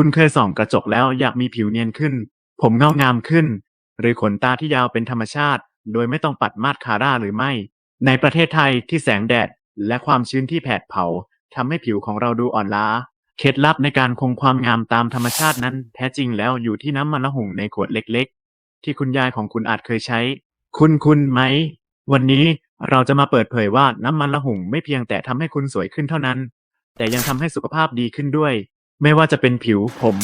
คุณเคยส่องกระจกแล้วอยากมีผิวเนียนขึ้น ผมเงางามขึ้น หรือขนตาที่ยาวเป็นธรรมชาติ โดยไม่ต้องปัดมาดคาร่าหรือไม่ ในประเทศไทยที่แสงแดด และความชื้นที่แผดเผาทำให้ผิวของเราดูอ่อนล้า เคล็ดลับในการคงความงามตามธรรมชาตินั้น แท้จริงแล้วอยู่ที่น้ำมันละหุ่งในขวดเล็กๆ ที่คุณยายของคุณอาจเคยใช้ คุณคุณไหม วันนี้เราจะมาเปิดเผยว่าน้ำมันละหุ่งไม่เพียงแต่ทำให้คุณสวยขึ้นเท่านั้น แต่ยังทำให้สุขภาพดีขึ้นด้วย ไม่ว่าจะเป็นผิวผม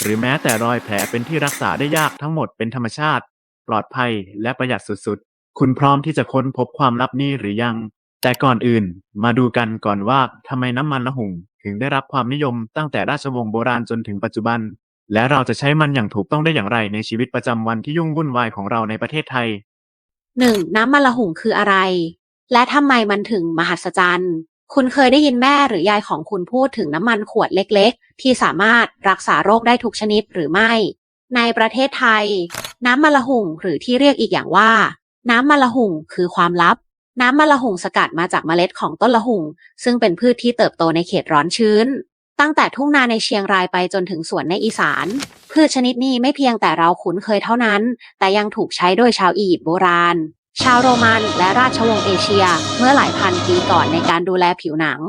หรือแม้แต่รอยแผลเป็นที่รักษาได้ยากทั้งหมดเป็นธรรมชาติ ปลอดภัยและประหยัดสุดๆ คุณพร้อมที่จะค้นพบความลับนี้หรือยัง แต่ก่อนอื่น มาดูกันก่อนว่าทำไมน้ำมันละหุ่ง ถึงได้รับความนิยมตั้งแต่ราชวงศ์โบราณจนถึงปัจจุบัน และเราจะใช้มันอย่างถูกต้องได้อย่างไรในชีวิตประจำวันที่ยุ่งวุ่นวายของเราในประเทศไทย 1. น้ำมันละหุ่งคืออะไร และทำไมมันถึงมหัศจรรย์ คุณเคยได้ยินแม่หรือยายของคุณพูดถึงน้ำมันขวดเล็กๆ ที่สามารถรักษาโรคได้ทุกชนิดหรือไม่ ในประเทศไทย น้ำมันละหุ่งหรือที่เรียกอีกอย่างว่า น้ำมันละหุ่งคือความลับ น้ำมันละหุ่งสกัดมาจากเมล็ดของต้นละหุ่ง ซึ่งเป็นพืชที่เติบโตในเขตร้อนชื้น ตั้งแต่ทุ่งนาในเชียงรายไปจนถึงสวนในอีสาน พืชชนิดนี้ไม่เพียงแต่เราคุ้นเคยเท่านั้น แต่ยังถูกใช้โดยชาวอียิปต์โบราณ ชาวโรมันและราชวงศ์เอเชียเมื่อหลายพันปีก่อนในการดูแลผิวหนัง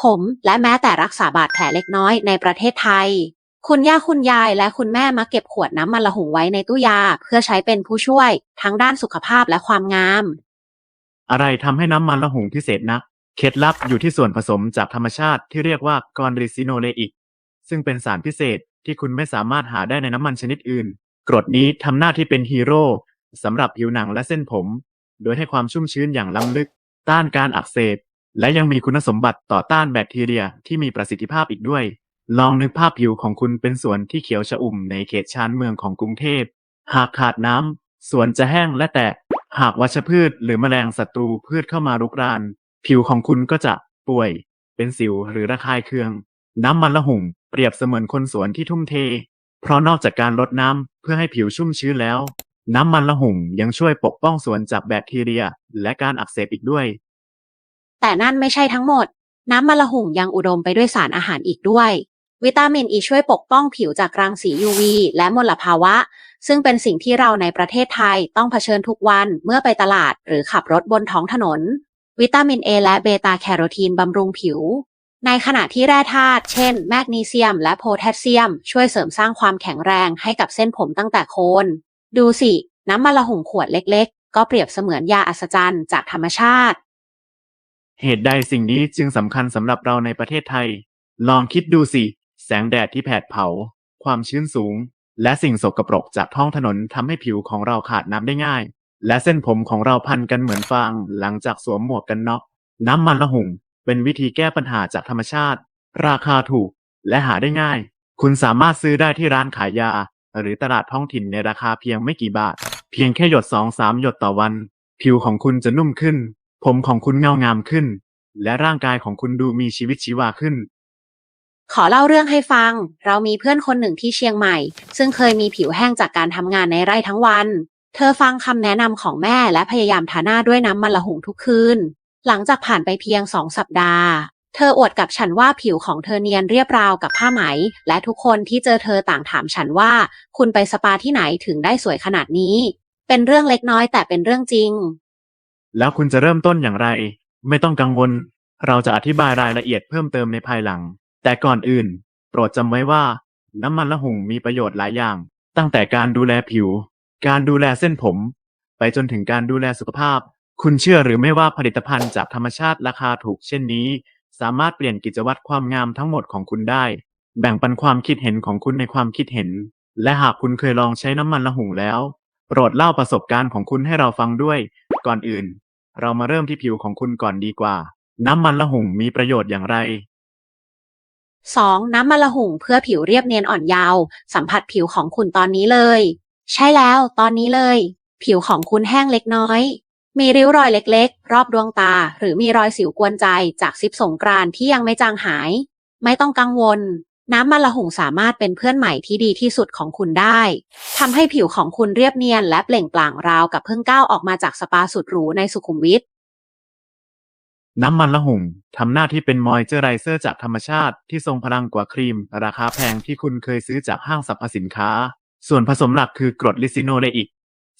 ผมและแม้แต่รักษาบาดแผลเล็กน้อยในประเทศไทย คุณย่าคุณยายและคุณแม่มักเก็บขวดน้ำมันละหุ่งไว้ในตู้ยา เพื่อใช้เป็นผู้ช่วย ทั้งด้านสุขภาพและความงาม อะไรทำให้น้ำมันละหุ่งพิเศษนัก เคล็ดลับอยู่ที่ส่วนผสมจากธรรมชาติที่เรียกว่ากรริซิโนเลอิก ซึ่งเป็นสารพิเศษที่คุณไม่สามารถหาได้ในน้ำมันชนิดอื่น กรดนี้ทำหน้าที่เป็นฮีโร่สำหรับผิวหนังและเส้นผม โดยให้ความชุ่มชื้นอย่างล้ำลึก ต้านการอักเสบ และยังมีคุณสมบัติต่อต้านแบคทีเรียที่มีประสิทธิภาพอีกด้วย ลองนึกภาพผิวของคุณเป็นสวนที่เขียวชอุ่มในเขตชานเมืองของกรุงเทพ หากขาดน้ำสวนจะแห้งและแตก หากวัชพืชหรือแมลงศัตรูพืชเข้ามารุกราน ผิวของคุณก็จะป่วย เป็นสิวหรือระคายเคือง น้ำมันละหุ่งเปรียบเสมือนคนสวนที่ทุ่มเท เพราะนอกจากการรดน้ำเพื่อให้ผิวชุ่มชื้นแล้ว น้ำมันละหุ่งยังช่วยปกป้องสวนจากแบคทีเรีย และการอักเสบอีกด้วย แต่นั่นไม่ใช่ทั้งหมด น้ำมันละหุ่งยังอุดมไปด้วยสารอาหารอีกด้วย วิตามินอ e ช่วยปกป้องผิวจากรังสี UV และมลภาวะ ซึ่งเป็นสิ่งที่เราในประเทศไทยต้องเผชิญทุกวันเมื่อไปตลาดหรือขับรถบนท้องถนน วิตามิน A และเบต้าแคโรทีนบำรุงผิว ในขณะที่แร่ธาตุเช่น แมกนีเซียม และโพแทสเซียม ช่วยเสริมสร้างความแข็งแรงให้กับเส้นผมตั้งแต่โคน ดูสิ น้ำมันละหุงขวดเล็กๆ ก็เปรียบเสมือนยาอัศจรรย์จากธรรมชาติ เหตุใดสิ่งนี้จึงสำคัญสำหรับเราในประเทศไทย ลองคิดดูสิ แสงแดดที่แผดเผา ความชื้นสูง และสิ่งสกปรกจากท้องถนนทำให้ผิวของเราขาดน้ำได้ง่าย และเส้นผมของเราพันกันเหมือนฟาง หลังจากสวมหมวกกันน็อก น้ำมันละหุ่งเป็นวิธีแก้ปัญหาจากธรรมชาติ ราคาถูก และหาได้ง่าย คุณสามารถซื้อได้ที่ร้านขายยา หรือตลาดท้องถิ่นในราคาเพียงไม่กี่บาท เพียงแค่หยดสองสามหยดต่อวัน ผิวของคุณจะนุ่มขึ้น ผมของคุณเงางามขึ้น และร่างกายของคุณดูมีชีวิตชีวาขึ้น ขอเล่าเรื่องให้ฟัง เรามีเพื่อนคนหนึ่งที่เชียงใหม่ ซึ่งเคยมีผิวแห้งจากการทำงานในไร่ทั้งวัน เธอฟังคำแนะนำของแม่และพยายามทาหน้าด้วยน้ำมันละหุ่งทุกคืน หลังจากผ่านไปเพียงสองสัปดาห์ เธออวดกับฉันว่าผิวของเธอเนียนเรียบราวกับผ้าไหม และทุกคนที่เจอเธอต่างถามฉันว่า คุณไปสปาที่ไหนถึงได้สวยขนาดนี้ เป็นเรื่องเล็กน้อยแต่เป็นเรื่องจริง แล้วคุณจะเริ่มต้นอย่างไร ไม่ต้องกังวล เราจะอธิบายรายละเอียดเพิ่มเติมในภายหลัง แต่ก่อนอื่น โปรดจำไว้ว่า น้ำมันละหุ่งมีประโยชน์หลายอย่าง ตั้งแต่การดูแลผิว การดูแลเส้นผม ไปจนถึงการดูแลสุขภาพ คุณเชื่อหรือไม่ว่าผลิตภัณฑ์จากธรรมชาติราคาถูกเช่นนี้ สามารถเปลี่ยนกิจวัตรความงามทั้งหมดของคุณได้ แบ่งปันความคิดเห็นของคุณในความคิดเห็น และหากคุณเคยลองใช้น้ำมันละหุ่งแล้ว โปรดเล่าประสบการณ์ของคุณให้เราฟังด้วย ก่อนอื่น เรามาเริ่มที่ผิวของคุณก่อนดีกว่า น้ำมันละหุ่งมีประโยชน์อย่างไร 2. น้ำมันละหุ่งเพื่อผิวเรียบเนียนอ่อนเยาว์สัมผัสผิวของคุณตอนนี้เลย ใช่แล้ว ตอนนี้เลย ผิวของคุณแห้งเล็กน้อย มีริ้วรอยเล็กๆ รอบดวงตา หรือมีรอยสิวกวนใจจากซิปสงกรานที่ยังไม่จางหาย ไม่ต้องกังวล น้ำมันละหุ่งสามารถเป็นเพื่อนใหม่ที่ดีที่สุดของคุณได้ทำให้ผิวของคุณเรียบเนียนและเปล่งปลั่งราวกับเพิ่งก้าวออกมาจากสปาสุดหรูในสุขุมวิทน้ำมันละหุ่งทำหน้าที่เป็นมอยเจอไรเซอร์จากธรรมชาติที่ทรงพลังกว่าครีม ราคาแพงที่คุณเคยซื้อจากห้างสรรพสินค้า ส่วนผสมหลักคือกรดลิซิโนเลอิก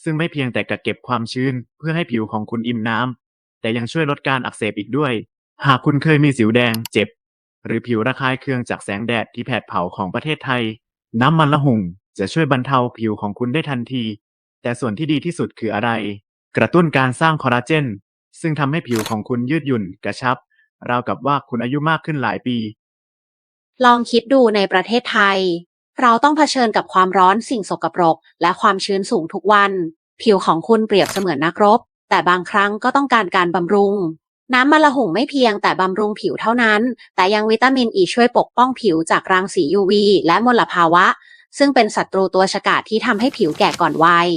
ซึ่งไม่เพียงแต่กักเก็บความชื้นเพื่อให้ผิวของคุณอิ่มน้ำ แต่ยังช่วยลดการอักเสบอีกด้วย หากคุณเคยมีสิวแดงเจ็บ หรือผิวระคายเคืองจากแสงแดดที่แผดเผาของประเทศไทย น้ำมันละหุ่งจะช่วยบรรเทาผิวของคุณได้ทันที แต่ส่วนที่ดีที่สุดคืออะไร กระตุ้นการสร้างคอลลาเจน ซึ่งทำให้ผิวของคุณยืดหยุ่นกระชับ ราวกับว่าคุณอายุมากขึ้นหลายปี ลองคิดดูในประเทศไทย เราต้องเผชิญกับความร้อนสิ่งสกปรก และความชื้นสูงทุกวัน ผิวของคุณเปรียบเสมือนนักรบ แต่บางครั้งก็ต้องการการบำรุง น้ำมะละหุ่งไม่เพียงแต่บำรุงผิวเท่านั้น แต่ยังวิตามินอีช่วยปกป้องผิวจากรังสี UV และมลภาวะ ซึ่งเป็นศัตรูตัวฉกาจที่ทำให้ผิวแก่ก่อนวัย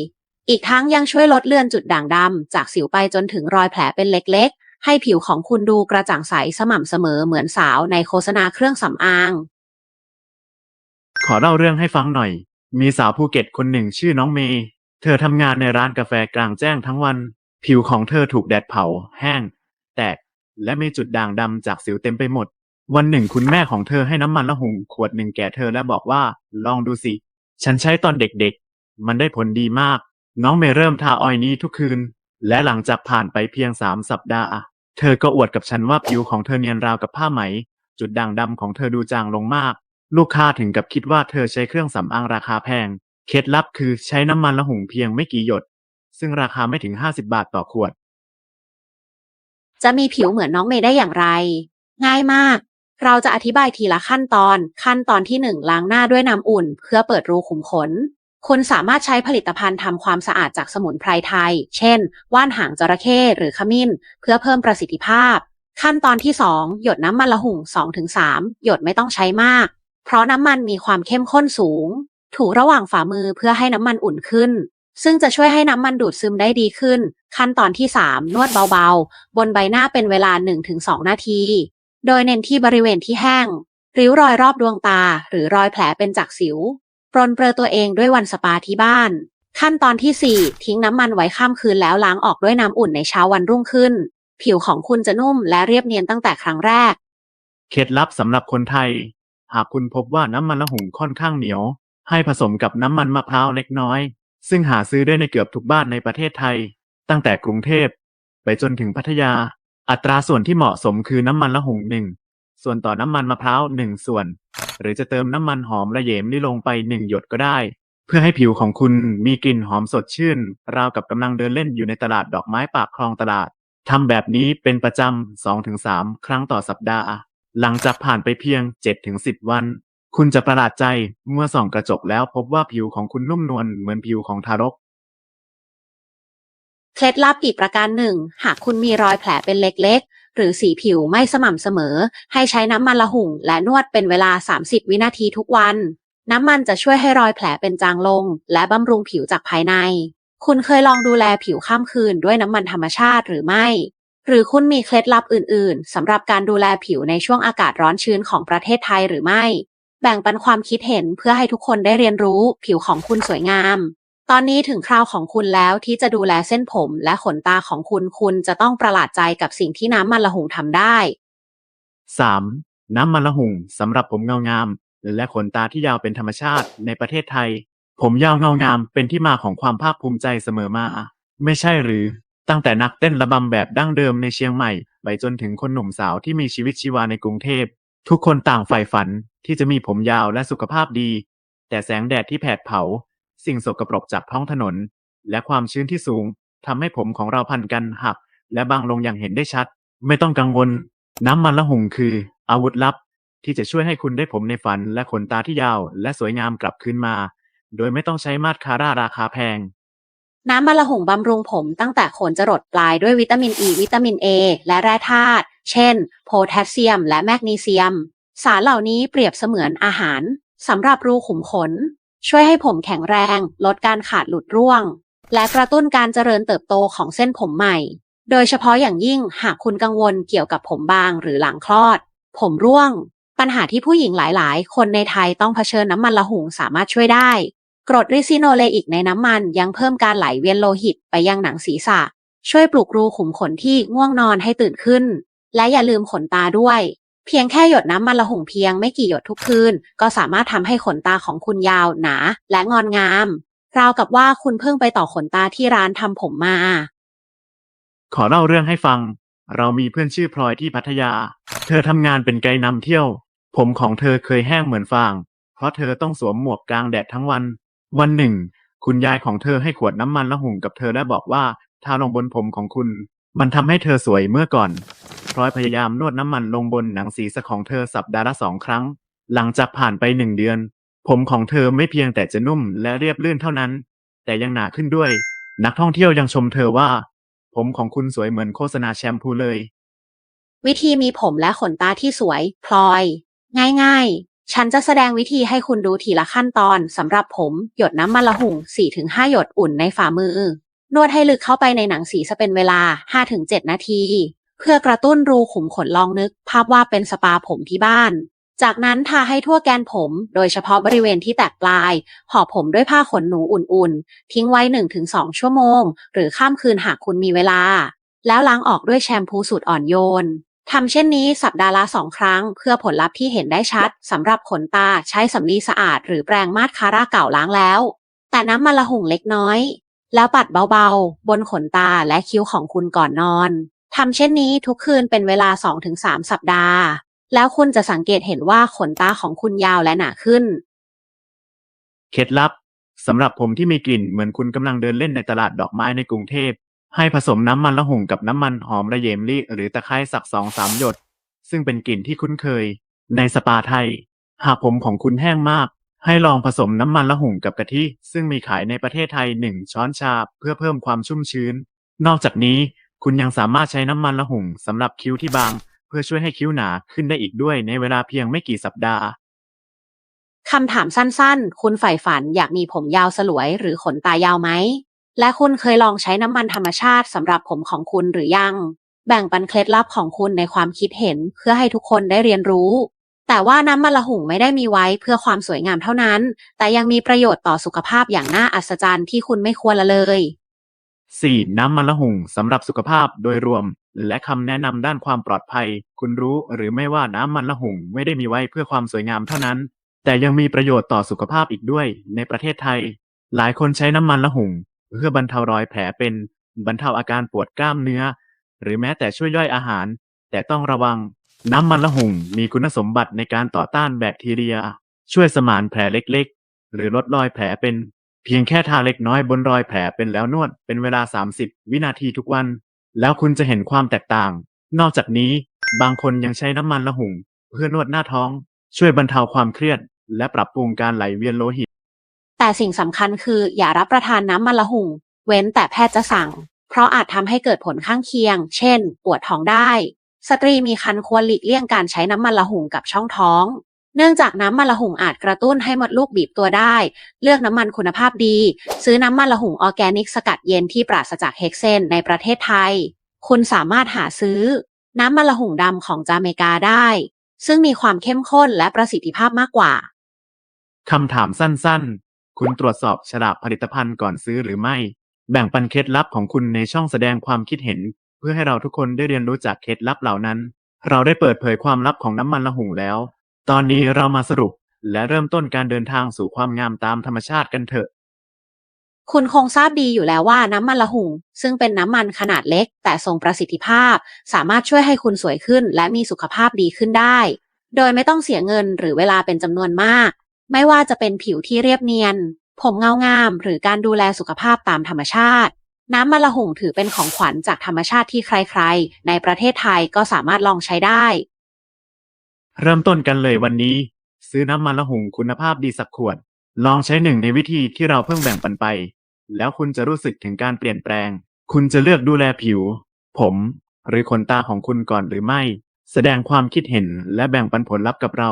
อีกทั้งยังช่วยลดเลือนจุดด่างดำจากสิวไปจนถึงรอยแผลเป็นเล็กๆ ให้ผิวของคุณดูกระจ่างใสสม่ำเสมอเหมือนสาวในโฆษณาเครื่องสำอาง ขอเล่าเรื่องให้ฟังหน่อย มีสาวภูเก็ตคนหนึ่งชื่อน้องเมย์ เธอทำงานในร้านกาแฟกลางแจ้งทั้งวัน ผิวของเธอถูกแดดเผา แห้ง แตก และมีจุดด่างดำจากสิวเต็มไปหมด วันหนึ่งคุณแม่ของเธอให้น้ำมันละหุ่งขวดหนึ่งแก่เธอและบอกว่า ลองดูสิ ฉันใช้ตอนเด็กๆ มันได้ผลดีมาก น้องเมย์เริ่มทาออยนี้ทุกคืน และหลังจากผ่านไปเพียงสามสัปดาห์ เธอก็อวดกับฉันว่าผิวของเธอเนียนราวกับผ้าไหม จุดด่างดำของเธอดูจางลงมาก ลูกค้าถึงกับคิดว่าเธอใช้เครื่องสำอางราคาแพง เคล็ดลับคือใช้น้ำมันละหุ่งเพียงไม่กี่หยด ซึ่งราคาไม่ถึง 50 บาทต่อขวด จะมีผิวเหมือนน้องเมย์ได้อย่างไร ง่ายมาก เราจะอธิบายทีละขั้นตอน ขั้นตอนที่ 1 ล้างหน้าด้วยน้ำอุ่น เพื่อเปิดรูขุมขนคุณสามารถใช้ผลิตภัณฑ์ทำความสะอาดจากสมุนไพรไทย เช่น ว่านหางจระเข้หรือขมิ้น เพื่อเพิ่มประสิทธิภาพ ขั้นตอนที่ 2 หยดน้ำมันละหุ่ง 2-3 หยดไม่ต้องใช้มาก เพราะน้ำมันมีความเข้มข้นสูง ถูระหว่างฝ่ามือเพื่อให้น้ำมันอุ่นขึ้น ซึ่งจะช่วยให้น้ำมันดูดซึมได้ดีขึ้น ขั้นตอนที่ 3 นวดเบาๆ บนใบหน้าเป็นเวลา 1-2 นาที โดยเน้นที่บริเวณที่แห้ง ริ้วรอยรอบดวงตา หรือรอยแผลเป็นจากสิว ปรนเปรอตัวเองด้วยวันสปาที่บ้าน ขั้นตอนที่ 4 ทิ้งน้ำมันไว้ข้ามคืนแล้วล้างออกด้วยน้ำอุ่นในเช้าวันรุ่งขึ้น ผิวของคุณจะนุ่มและเรียบเนียนตั้งแต่ครั้งแรก เคล็ดลับสำหรับคนไทย หากคุณพบว่าน้ำมันละหุงค่อนข้างเหนียว ให้ผสมกับน้ำมันมะพร้าวเล็กน้อย ซึ่งหาซื้อได้ในเกือบทุกบ้านในประเทศไทย ตั้งแต่กรุงเทพ ไปจนถึงพัทยา อัตราส่วนที่เหมาะสมคือน้ำมันละหุงหนึ่งส่วนต่อน้ำมันมะพร้าวหนึ่งส่วน หรือจะเติมน้ำมันหอมระเหยมนี่ลงไปหนึ่งหยดก็ได้ เพื่อให้ผิวของคุณมีกลิ่นหอมสดชื่น ราวกับกำลังเดินเล่นอยู่ในตลาดดอกไม้ปากคลองตลาดทำแบบนี้เป็นประจำ2-3 ครั้งต่อสัปดาห์ หลังจากผ่านไปเพียง 7-10 วัน คุณจะประหลาดใจเมื่อส่องกระจกแล้วพบว่าผิวของคุณนุ่มนวลเหมือนผิวของทารก เคล็ดลับอีกประการหนึ่ง หากคุณมีรอยแผลเป็นเล็กๆ หรือสีผิวไม่สม่ำเสมอ ให้ใช้น้ำมันละหุ่ง และนวดเป็นเวลา 30 วินาทีทุกวัน น้ำมันจะช่วยให้รอยแผลเป็นจางลง และบำรุงผิวจากภายใน คุณเคยลองดูแลผิวข้ามคืนด้วยน้ำมันธรรมชาติหรือไม่ หรือคุณมีเคล็ดลับอื่น ๆสำหรับการดูแลผิวในช่วงอากาศร้อนชื้นของประเทศไทยหรือไม่ แบ่งปันความคิดเห็นเพื่อให้ทุกคนได้เรียนรู้ผิวของคุณสวยงาม ตอนนี้ถึงคราวของคุณแล้วที่จะดูแลเส้นผมและขนตาของคุณคุณจะต้องประหลาดใจกับสิ่งที่น้ำมันละหุงทำได้ 3. น้ำมันละหุ่งสำหรับผมเงางาม และขนตาที่ยาวเป็นธรรมชาติในประเทศไทย ผมยาวเงางามเป็นที่มาของความภาคภูมิใจเสมอมา ไม่ใช่หรือ ตั้งแต่นักเต้นระบำแบบดั้งเดิมในเชียงใหม่ ไปจนถึงคนหนุ่มสาวที่มีชีวิตชีวาในกรุงเทพ ทุกคนต่างใฝ่ฝันที่จะมีผมยาวและสุขภาพดี แต่แสงแดดที่แผดเผา สิ่งสกปรกจากท้องถนน และความชื้นที่สูงทำให้ผมของเราพันกันหัก และบางลงอย่างเห็นได้ชัด ไม่ต้องกังวล น้ำมันละหุ่งคือ อาวุธลับ ที่จะช่วยให้คุณได้ผมในฝันและขนตาที่ยาว และสวยงามกลับคืนมา โดยไม่ต้องใช้มาสคาร่าราคาแพง น้ำมะละหุ่งบำรุงผมตั้งแต่โคนจรดปลายด้วยวิตามินอ e, ีวิตามินเอและแร่ธาตุ เช่น โพแทสเซียม และแมกนีเซียม สารเหล่านี้เปรียบเสมือนอาหารสำหรับรูขุมขน ช่วยให้ผมแข็งแรง ลดการขาดหลุดร่วง และกระตุ้นการเจริญเติบโตของเส้นผมใหม่ โดยเฉพาะอย่างยิ่งหากคุณกังวลเกี่ยวกับผมบางหรือหลังคลอด ผมร่วง ปัญหาที่ผู้หญิงหลาย ๆ คนในไทยต้องเผชิญน้ำมันละหุ่งสามารถช่วยได้ กรดริซิโนเลอิกในน้ำมันยังเพิ่มการไหลเวียนโลหิตไปยังหนังศีรษะ ช่วยปลุกรูขุมขนที่ง่วงนอนให้ตื่นขึ้น และอย่าลืมขนตาด้วย เพียงแค่หยดน้ำมันละหุ่งเพียงไม่กี่หยดทุกคืน ก็สามารถทำให้ขนตาของคุณยาวหนา และงอนงาม ราวกับว่าคุณเพิ่งไปต่อขนตาที่ร้านทำผมมา ขอเล่าเรื่องให้ฟัง เรามีเพื่อนชื่อพลอยที่พัทยา เธอทำงานเป็นไกด์นำเที่ยว ผมของเธอเคยแห้งเหมือนฟาง เพราะเธอต้องสวมหมวกกลางแดดทั้งวัน วันหนึ่ง คุณยายของเธอให้ขวดน้ำมันละหุ่งกับเธอและบอกว่าทาลงบนผมของคุณ มันทำให้เธอสวยเมื่อก่อนพลอยพยายามนวดน้ำมันลงบนหนังศีรษะของเธอสัปดาห์ละสองครั้ง หลังจากผ่านไปหนึ่งเดือน ผมของเธอไม่เพียงแต่จะนุ่มและเรียบลื่นเท่านั้น แต่ยังหนาขึ้นด้วย นักท่องเที่ยวยังชมเธอว่า ผมของคุณสวยเหมือนโฆษณาแชมพูเลย วิธีมีผมและขนตาที่สวย พลอย ง่าย ๆ ฉันจะแสดงวิธีให้คุณดูทีละขั้นตอนสำหรับผมหยดน้ำมันละหุ่ง 4-5 หยดอุ่นในฝ่ามือ นวดให้ลึกเข้าไปในหนังศีรษะเป็นเวลา 5-7 นาที เพื่อกระตุ้นรูขุมขนลองนึก ภาพว่าเป็นสปาผมที่บ้าน จากนั้นทาให้ทั่วแกนผม โดยเฉพาะบริเวณที่แตกปลายห่อผมด้วยผ้าขนหนูอุ่นๆ ทิ้งไว้ 1-2 ชั่วโมง หรือข้ามคืนหากคุณมีเวลา แล้วล้างออกด้วยแชมพูสูตรอ่อนโยน ทำเช่นนี้สัปดาห์ละสองครั้ง เพื่อผลลัพธ์ที่เห็นได้ชัดสำหรับขนตาใช้สำลีสะอาด หรือแปรงมาดคาร่าเก่าล้างแล้ว แต่น้ำมันละหุ่งเล็กน้อย แล้วปัดเบาๆ บนขนตาและคิ้วของคุณก่อนนอนทำเช่นนี้ทุกคืนเป็นเวลา 2-3 สัปดาห์ แล้วคุณจะสังเกตเห็นว่าขนตาของคุณยาวและหนาขึ้น เคล็ดลับสำหรับผมที่มีกลิ่นเหมือนคุณกำลังเดินเล่นในตลาดดอกไม้ในกรุงเทพ ให้ผสมน้ำมันละหุ่งกับน้ำมันหอมระเยมลี่หรือตะไคร้สักสองสามหยด ซึ่งเป็นกลิ่นที่คุ้นเคย ในสปาไทย หากผมของคุณแห้งมาก ให้ลองผสมน้ำมันละหุ่งกับกะทิซึ่งมีขายในประเทศไทยหนึ่งช้อนชาเพื่อเพิ่มความชุ่มชื้น นอกจากนี้คุณยังสามารถใช้น้ำมันละหุ่งสำหรับคิ้วที่บาง เพื่อช่วยให้คิ้วหนาขึ้นได้อีกด้วยในเวลาเพียงไม่กี่สัปดาห์ คำถามสั้นๆ คุณใฝ่ฝันอยากมีผมยาวสลวยหรือขนตายาวไหม และคุณเคยลองใช้น้ำมันธรรมชาติสำหรับผมของคุณหรือยัง แบ่งปันเคล็ดลับของคุณในความคิดเห็นเพื่อให้ทุกคนได้เรียนรู้ แต่ว่าน้ำมันละหุ่งไม่ได้มีไว้เพื่อความสวยงามเท่านั้น แต่ยังมีประโยชน์ต่อสุขภาพอย่างน่าอัศจรรย์ที่คุณไม่ควรละเลย 4. น้ำมันละหุ่งสำหรับสุขภาพโดยรวม และคำแนะนำด้านความปลอดภัย คุณรู้หรือไม่ว่าน้ำมันละหุ่งไม่ได้มีไว้เพื่อความสวยงามเท่านั้น แต่ยังมีประโยชน์ต่อสุขภาพอีกด้วย ในประเทศไทย หลายคนใช้น้ำมันละหุ่ง เพื่อบรรเทารอยแผลเป็นบรรเทาอาการปวดกล้ามเนื้อ หรือแม้แต่ช่วยย่อยอาหาร แต่ต้องระวังน้ำมันละหุ่งมีคุณสมบัติในการต่อต้านแบคทีเรีย ช่วยสมานแผลเล็กๆ หรือลดรอยแผลเป็น เพียงแค่ทาเล็กน้อยบนรอยแผลเป็นแล้วนวดเป็นเวลา 30 วินาทีทุกวัน แล้วคุณจะเห็นความแตกต่าง นอกจากนี้บางคนยังใช้น้ำมันละหุ่ง เพื่อนวดหน้าท้อง ช่วยบรรเทาความเครียด และปรับปรุงการไหลเวียนโลหิต แต่สิ่งสำคัญคืออย่ารับประทานน้ำมันละหุ่ง เว้นแต่แพทย์จะสั่ง เพราะอาจทำให้เกิดผลข้างเคียง เช่น ปวดท้องได้ สตรีมีครรภ์ควรหลีกเลี่ยงการใช้น้ำมันละหุ่งกับช่องท้อง เนื่องจากน้ำมันละหุ่งอาจกระตุ้นให้มดลูกบีบตัวได้ เลือกน้ำมันคุณภาพดี ซื้อน้ำมันละหุ่งออแกนิกสกัดเย็นที่ปราศจากเฮกเซนในประเทศไทย คุณสามารถหาซื้อ น้ำมันละหุ่งดำของจาเมกาได้ ซึ่งมีความเข้มข้นและประสิทธิภาพมากกว่าคำถามสั้นๆ คุณตรวจสอบฉลากผลิตภัณฑ์ก่อนซื้อหรือไม่ แบ่งปันเคล็ดลับของคุณในช่องแสดงความคิดเห็น เพื่อให้เราทุกคนได้เรียนรู้จากเคล็ดลับเหล่านั้น เราได้เปิดเผยความลับของน้ำมันละหุ่งแล้ว ตอนนี้เรามาสรุป และเริ่มต้นการเดินทางสู่ความงามตามธรรมชาติกันเถอะ คุณคงทราบดีอยู่แล้วว่าน้ำมันละหุ่ง ซึ่งเป็นน้ำมันขนาดเล็ก แต่ทรงประสิทธิภาพ สามารถช่วยให้คุณสวยขึ้น และมีสุขภาพดีขึ้นได้ โดยไม่ต้องเสียเงินหรือเวลาเป็นจำนวนมาก ไม่ว่าจะเป็นผิวที่เรียบเนียน ผมเงางาม หรือการดูแลสุขภาพตามธรรมชาติ น้ำมันละหุ่งถือเป็นของขวัญจากธรรมชาติที่ใครๆ ในประเทศไทยก็สามารถลองใช้ได้ เริ่มต้นกันเลยวันนี้ ซื้อน้ำมันละหุ่งคุณภาพดีสักขวด ลองใช้หนึ่งในวิธีที่เราเพิ่งแบ่งปันไป แล้วคุณจะรู้สึกถึงการเปลี่ยนแปลง คุณจะเลือกดูแลผิว ผม หรือขนตาของคุณก่อนหรือไม่ แสดงความคิดเห็นและแบ่งปันผลลัพธ์กับเรา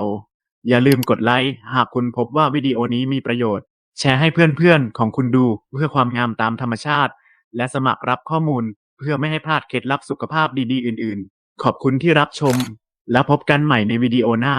อย่าลืมกดไลค์หากคุณพบว่าวิดีโอนี้มีประโยชน์ แชร์ให้เพื่อนๆของคุณดูเพื่อความงามตามธรรมชาติ และสมัครรับข้อมูลเพื่อไม่ให้พลาดเคล็ดลับสุขภาพดีๆ อื่นๆ ขอบคุณที่รับชม แล้วพบกันใหม่ในวิดีโอหน้า